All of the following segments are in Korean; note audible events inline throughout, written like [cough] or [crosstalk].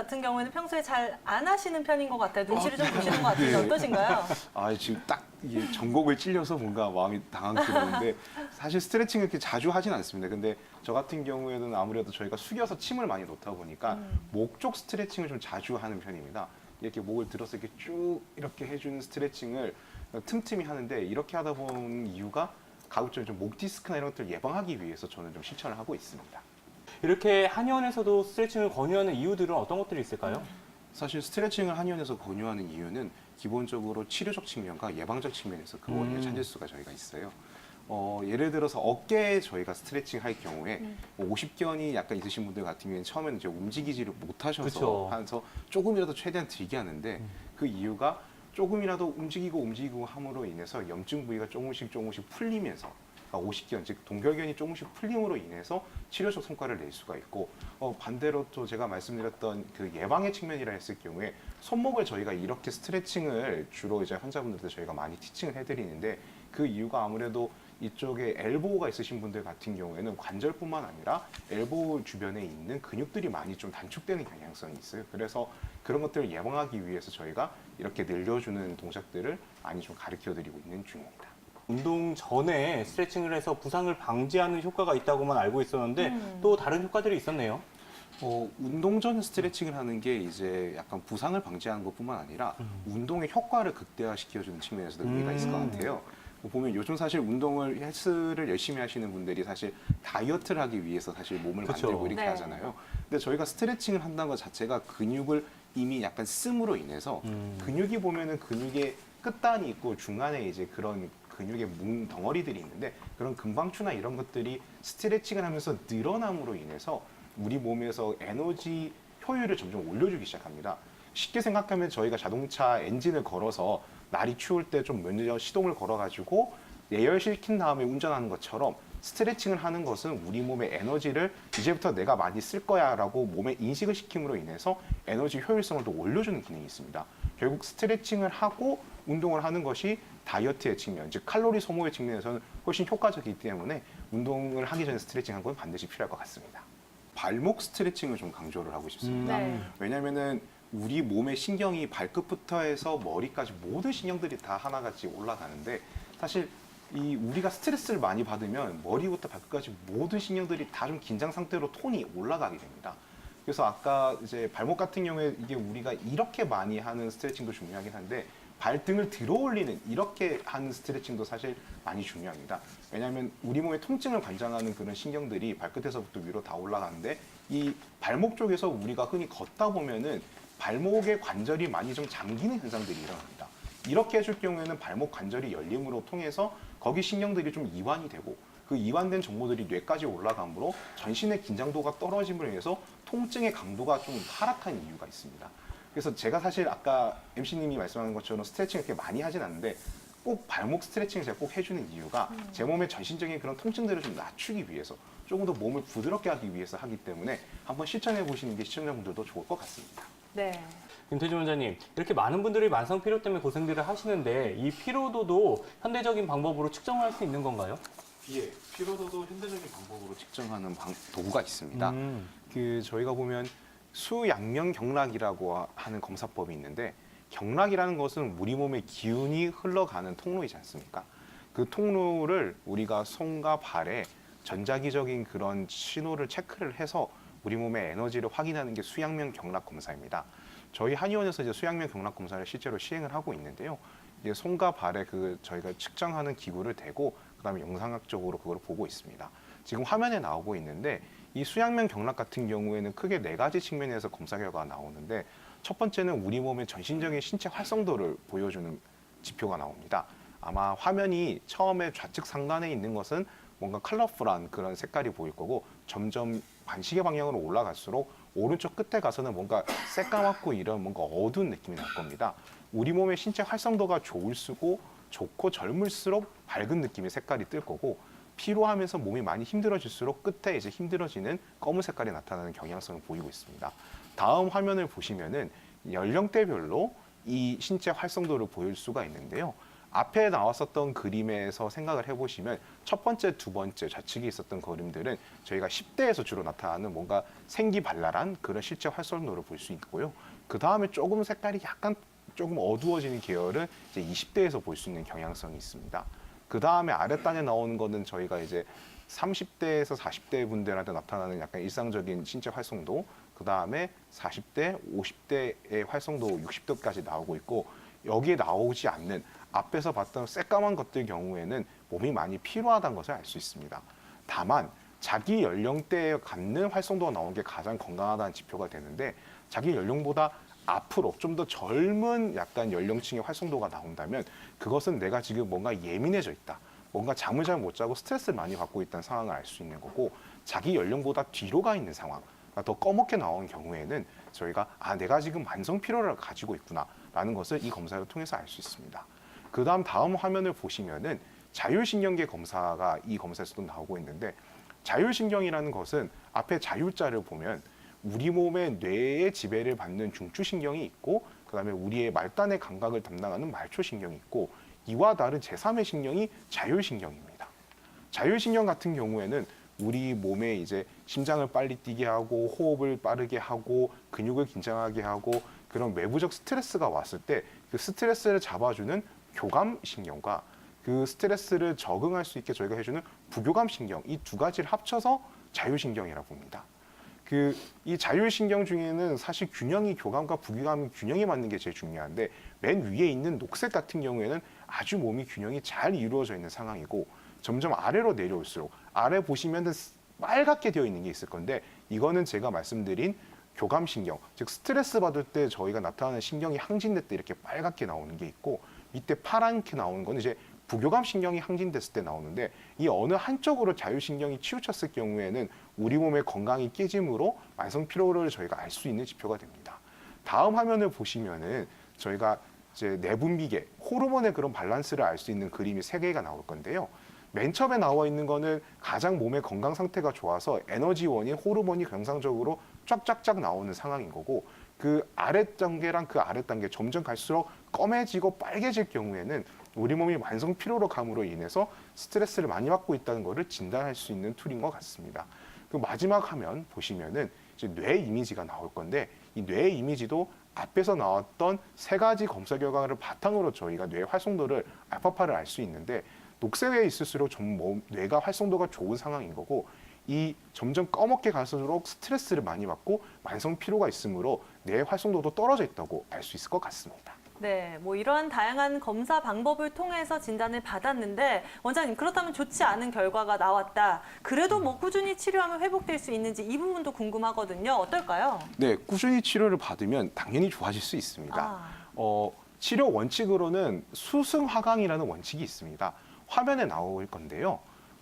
같은 경우에는 평소에 잘 안 하시는 편인 것 같아요. 눈치를 좀 보시는 것 같은데 네. 어떠신가요? 아 지금 딱 이게 전곡을 찔려서 뭔가 마음이 당황스러운데 [laughs] 사실 스트레칭을 이렇게 자주 하진 않습니다. 근데 저 같은 경우에는 아무래도 저희가 숙여서 침을 많이 놓다 보니까 목쪽 스트레칭을 좀 자주 하는 편입니다. 이렇게 목을 들어서 이렇게 쭉 이렇게 해주는 스트레칭을 틈틈이 하는데 이렇게 하다 보는 이유가 가급적이면 좀목 디스크나 이런 것들 을 예방하기 위해서 저는 좀 실천을 하고 있습니다. 이렇게 한의원에서도 스트레칭을 권유하는 이유들은 어떤 것들이 있을까요? 사실 스트레칭을 한의원에서 권유하는 이유는 기본적으로 치료적 측면과 예방적 측면에서 그 원인을 음. 찾을 수가 저희가 있어요. 어, 예를 들어서 어깨에 저희가 스트레칭 할 경우에 음. 뭐 오십견이 약간 있으신 분들 같은 경우에는 처음에는 이제 움직이지를 못하셔서 그쵸. 하면서 조금이라도 최대한 들게 하는데 음. 그 이유가 조금이라도 움직이고 움직이고 함으로 인해서 염증 부위가 조금씩 조금씩 풀리면서 그러니까 오십견 즉 동결견이 조금씩 풀림으로 인해서 치료적 성과를 낼 수가 있고 어, 반대로 또 제가 말씀드렸던 그 예방의 측면이라 했을 경우에 손목을 저희가 이렇게 스트레칭을 주로 이제 환자분들한테 저희가 많이 티칭을 해드리는데 그 이유가 아무래도 이쪽에 엘보가 있으신 분들 같은 경우에는 관절뿐만 아니라 엘보 주변에 있는 근육들이 많이 좀 단축되는 경향성이 있어요. 그래서 그런 것들을 예방하기 위해서 저희가 이렇게 늘려주는 동작들을 많이 좀 가르쳐 드리고 있는 중입니다. 운동 전에 스트레칭을 해서 부상을 방지하는 효과가 있다고만 알고 있었는데 음. 또 다른 효과들이 있었네요. 어, 운동 전 스트레칭을 하는 게 이제 약간 부상을 방지하는 것뿐만 아니라 운동의 효과를 극대화시켜주는 측면에서도 의미가 있을 것 음. 같아요. 뭐 보면 요즘 사실 운동을 헬스를 열심히 하시는 분들이 사실 다이어트를 하기 위해서 사실 몸을 그쵸. 만들고 이렇게 네. 하잖아요. 근데 저희가 스트레칭을 한다는 것 자체가 근육을 이미 약간 씀으로 인해서 음. 근육이 보면은 근육의 끝단이 있고 중간에 이제 그런 근육의 뭉 덩어리들이 있는데 그런 금방추나 이런 것들이 스트레칭을 하면서 늘어남으로 인해서 우리 몸에서 에너지 효율을 점점 올려주기 시작합니다. 쉽게 생각하면 저희가 자동차 엔진을 걸어서 날이 추울 때 좀 먼저 시동을 걸어가지고 예열시킨 다음에 운전하는 것처럼 스트레칭을 하는 것은 우리 몸의 에너지를 이제부터 내가 많이 쓸 거야 라고 몸에 인식을 시킴으로 인해서 에너지 효율성을 또 올려주는 기능이 있습니다. 결국 스트레칭을 하고 운동을 하는 것이 다이어트의 측면, 즉 칼로리 소모의 측면에서는 훨씬 효과적이기 때문에 운동을 하기 전에 스트레칭한 건 반드시 필요할 것 같습니다. 발목 스트레칭을 좀 강조를 하고 싶습니다. 네. 왜냐면은 우리 몸의 신경이 발끝부터 해서 머리까지 모든 신경들이 다 하나같이 올라가는데 사실 이 우리가 스트레스를 많이 받으면 머리부터 발끝까지 모든 신경들이 다 좀 긴장 상태로 톤이 올라가게 됩니다. 그래서 아까 이제 발목 같은 경우에 이게 우리가 이렇게 많이 하는 스트레칭도 중요하긴 한데 발등을 들어 올리는 이렇게 하는 스트레칭도 사실 많이 중요합니다. 왜냐하면 우리 몸의 통증을 관장하는 그런 신경들이 발끝에서부터 위로 다 올라가는데 이 발목 쪽에서 우리가 흔히 걷다 보면은 발목의 관절이 많이 좀 잠기는 현상들이 일어납니다. 이렇게 해줄 경우에는 발목 관절이 열림으로 통해서 거기 신경들이 좀 이완이 되고 그 이완된 정보들이 뇌까지 올라가므로 전신의 긴장도가 떨어짐으로 인해서 통증의 강도가 좀 하락한 이유가 있습니다. 그래서 제가 사실 아까 MC님이 말씀하는 것처럼 스트레칭을 그렇게 많이 하진 않는데 꼭 발목 스트레칭을 제가 꼭 해주는 이유가 제 몸의 전신적인 그런 통증들을 좀 낮추기 위해서 조금 더 몸을 부드럽게 하기 위해서 하기 때문에 한번 실천해 보시는 게 시청자분들도 좋을 것 같습니다. 네. 김태준 원장님, 이렇게 많은 분들이 만성 피로 때문에 고생들을 하시는데 이 피로도도 현대적인 방법으로 측정할 수 있는 건가요? 예, 피로도도 현대적인 방법으로 측정하는 방- 도구가 있습니다. 음. 그 저희가 보면 수양면 경락이라고 하는 검사법이 있는데 경락이라는 것은 우리 몸의 기운이 흘러가는 통로이지 않습니까? 그 통로를 우리가 손과 발에 전자기적인 그런 신호를 체크를 해서 우리 몸의 에너지를 확인하는 게 수양면 경락 검사입니다. 저희 한의원에서 이제 수양면 경락 검사를 실제로 시행을 하고 있는데요. 이제 손과 발에 그 저희가 측정하는 기구를 대고 그다음에 영상학적으로 그걸 보고 있습니다. 지금 화면에 나오고 있는데 이 수양면 경락 같은 경우에는 크게 네 가지 측면에서 검사 결과가 나오는데 첫 번째는 우리 몸의 전신적인 신체 활성도를 보여주는 지표가 나옵니다. 아마 화면이 처음에 좌측 상단에 있는 것은 뭔가 컬러풀한 그런 색깔이 보일 거고 점점 반시계 방향으로 올라갈수록 오른쪽 끝에 가서는 뭔가 새까맣고 이런 뭔가 어두운 느낌이 날 겁니다. 우리 몸의 신체 활성도가 좋을수록 좋고 젊을수록 밝은 느낌의 색깔이 뜰 거고 피로하면서 몸이 많이 힘들어질수록 끝에 이제 힘들어지는 검은 색깔이 나타나는 경향성을 보이고 있습니다. 다음 화면을 보시면은 연령대별로 이 신체 활성도를 보일 수가 있는데요. 앞에 나왔었던 그림에서 생각을 해보시면 첫 번째, 두 번째 좌측에 있었던 그림들은 저희가 10대에서 주로 나타나는 뭔가 생기발랄한 그런 실제 활성도를 볼 수 있고요. 그 다음에 조금 색깔이 약간 조금 어두워지는 계열은 이제 20대에서 볼 수 있는 경향성이 있습니다. 그 다음에 아랫단에 나오는 거는 저희가 이제 30대에서 40대 분들한테 나타나는 약간 일상적인 신체 활성도, 그 다음에 40대, 50대의 활성도 60도까지 나오고 있고 여기에 나오지 않는 앞에서 봤던 새까만 것들 경우에는 몸이 많이 피로하다는 것을 알 수 있습니다. 다만 자기 연령대에 갖는 활성도가 나오는 게 가장 건강하다는 지표가 되는데 자기 연령보다 앞으로 좀 더 젊은 약간 연령층의 활성도가 나온다면 그것은 내가 지금 뭔가 예민해져 있다. 뭔가 잠을 잘 못 자고 스트레스를 많이 받고 있다는 상황을 알 수 있는 거고 자기 연령보다 뒤로 가 있는 상황, 더 검게 나오는 경우에는 저희가 아 내가 지금 만성 피로를 가지고 있구나라는 것을 이 검사를 통해서 알 수 있습니다. 그 다음 다음 화면을 보시면은 자율신경계 검사가 이 검사에서도 나오고 있는데 자율신경이라는 것은 앞에 자율자를 보면 우리 몸의 뇌의 지배를 받는 중추신경이 있고 그다음에 우리의 말단의 감각을 담당하는 말초신경이 있고 이와 다른 제3의 신경이 자율신경입니다. 자율신경 같은 경우에는 우리 몸에 이제 심장을 빨리 뛰게 하고 호흡을 빠르게 하고 근육을 긴장하게 하고 그런 외부적 스트레스가 왔을 때 그 스트레스를 잡아주는 교감 신경과 그 스트레스를 적응할 수 있게 저희가 해주는 부교감 신경 이 두 가지를 합쳐서 자율신경이라고 봅니다. 그 이 자율신경 중에는 사실 균형이 교감과 부교감 균형이 맞는 게 제일 중요한데 맨 위에 있는 녹색 같은 경우에는 아주 몸이 균형이 잘 이루어져 있는 상황이고 점점 아래로 내려올수록 아래 보시면은 빨갛게 되어 있는 게 있을 건데 이거는 제가 말씀드린 교감신경 즉 스트레스 받을 때 저희가 나타나는 신경이 항진될 때 이렇게 빨갛게 나오는 게 있고 밑에 파랗게 나오는 건 이제 부교감 신경이 항진됐을 때 나오는데 이 어느 한쪽으로 자율신경이 치우쳤을 경우에는 우리 몸의 건강이 깨짐으로 만성 피로를 저희가 알 수 있는 지표가 됩니다. 다음 화면을 보시면은 저희가 이제 내분비계 호르몬의 그런 밸런스를 알 수 있는 그림이 세 개가 나올 건데요. 맨 처음에 나와 있는 거는 가장 몸의 건강 상태가 좋아서 에너지원인 호르몬이 정상적으로 쫙쫙쫙 나오는 상황인 거고 그 아랫 단계랑 그 아랫 단계 점점 갈수록 검해지고 빨개질 경우에는 우리 몸이 만성 피로로 감으로 인해서 스트레스를 많이 받고 있다는 것을 진단할 수 있는 툴인 것 같습니다. 그 마지막 화면 보시면은 이제 뇌 이미지가 나올 건데 이 뇌 이미지도 앞에서 나왔던 세 가지 검사 결과를 바탕으로 저희가 뇌 활성도를 알파파를 알 수 있는데 녹색에 있을수록 좀 몸- 뇌가 활성도가 좋은 상황인 거고 이 점점 꺼멓게 갈수록 스트레스를 많이 받고 만성 피로가 있으므로 뇌 활성도도 떨어져 있다고 알 수 있을 것 같습니다. 네, 뭐 이러한 다양한 검사 방법을 통해서 진단을 받았는데 원장님 그렇다면 좋지 않은 결과가 나왔다. 그래도 뭐 꾸준히 치료하면 회복될 수 있는지 이 부분도 궁금하거든요. 어떨까요? 네, 꾸준히 치료를 받으면 당연히 좋아질 수 있습니다. 아. 어, 치료 원칙으로는 수승화강이라는 원칙이 있습니다. 화면에 나올 건데요.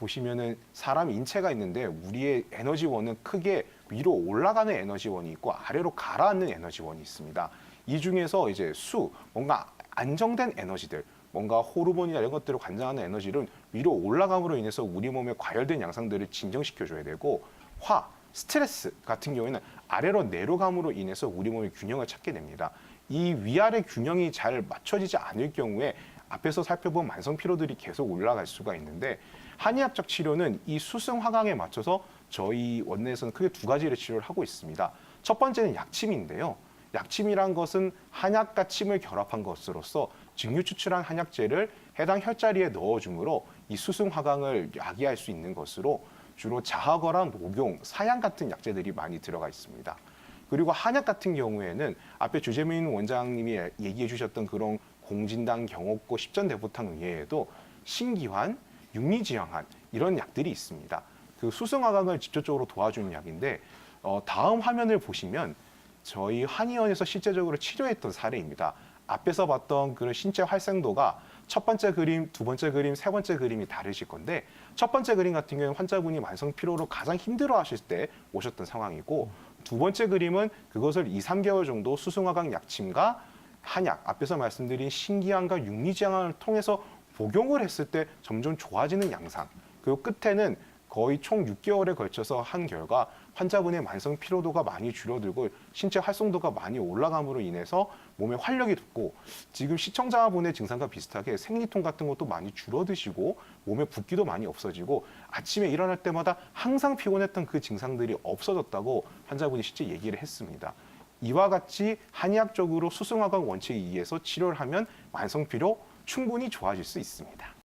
보시면은 사람 인체가 있는데 우리의 에너지원은 크게 위로 올라가는 에너지원이 있고 아래로 가라앉는 에너지원이 있습니다. 이 중에서 이제 수, 뭔가 안정된 에너지들, 뭔가 호르몬이나 이런 것들을 관장하는 에너지를 위로 올라감으로 인해서 우리 몸에 과열된 양상들을 진정시켜 줘야 되고 화, 스트레스 같은 경우에는 아래로 내려감으로 인해서 우리 몸의 균형을 찾게 됩니다. 이 위아래 균형이 잘 맞춰지지 않을 경우에 앞에서 살펴본 만성 피로들이 계속 올라갈 수가 있는데 한의학적 치료는 이 수승 화강에 맞춰서 저희 원내에서는 크게 두 가지를 치료를 하고 있습니다. 첫 번째는 약침인데요. 약침이란 것은 한약과 침을 결합한 것으로서 증류 추출한 한약재를 해당 혈자리에 넣어줌으로 이 수승 화강을 야기할 수 있는 것으로 주로 자하거랑 녹용, 사양 같은 약재들이 많이 들어가 있습니다. 그리고 한약 같은 경우에는 앞에 주재민 원장님이 얘기해 주셨던 그런 공진당, 경옥고, 십전대보탕 외에도 신기환, 육리지향한 이런 약들이 있습니다. 그 수승화강을 직접적으로 도와주는 약인데 어, 다음 화면을 보시면 저희 한의원에서 실제적으로 치료했던 사례입니다. 앞에서 봤던 그런 신체 활성도가 첫 번째 그림, 두 번째 그림, 세 번째 그림이 다르실 건데 첫 번째 그림 같은 경우는 환자분이 만성 피로로 가장 힘들어 하실 때 오셨던 상황이고 두 번째 그림은 그것을 2, 3개월 정도 수승화강 약침과 한약, 앞에서 말씀드린 신기한과 육리지향을 통해서 복용을 했을 때 점점 좋아지는 양상. 그리고 끝에는 거의 총 6개월에 걸쳐서 한 결과 환자분의 만성 피로도가 많이 줄어들고 신체 활성도가 많이 올라감으로 인해서 몸에 활력이 돋고 지금 시청자분의 증상과 비슷하게 생리통 같은 것도 많이 줄어드시고 몸에 붓기도 많이 없어지고 아침에 일어날 때마다 항상 피곤했던 그 증상들이 없어졌다고 환자분이 실제 얘기를 했습니다. 이와 같이 한의학적으로 수승화강 원칙에 의해서 치료를 하면 만성 피로 충분히 좋아질 수 있습니다.